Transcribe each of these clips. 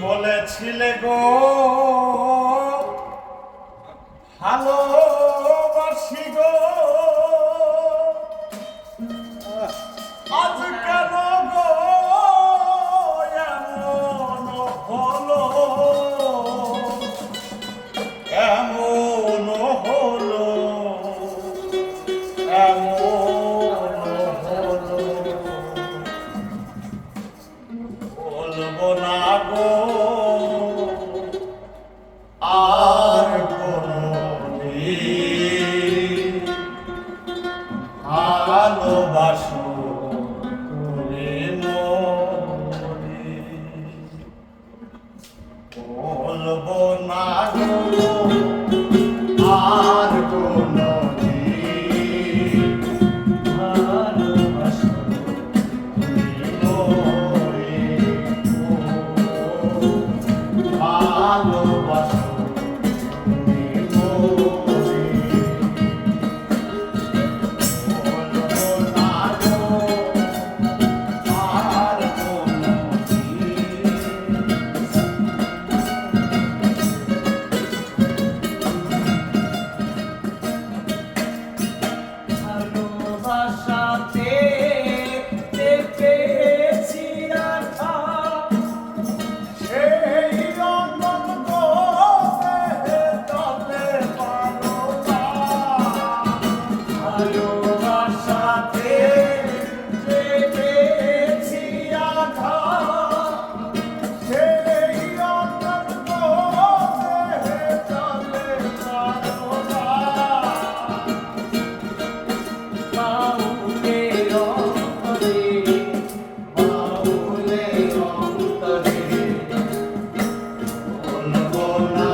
বলেছিলে গো ভালোবাসি I know what's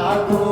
I'm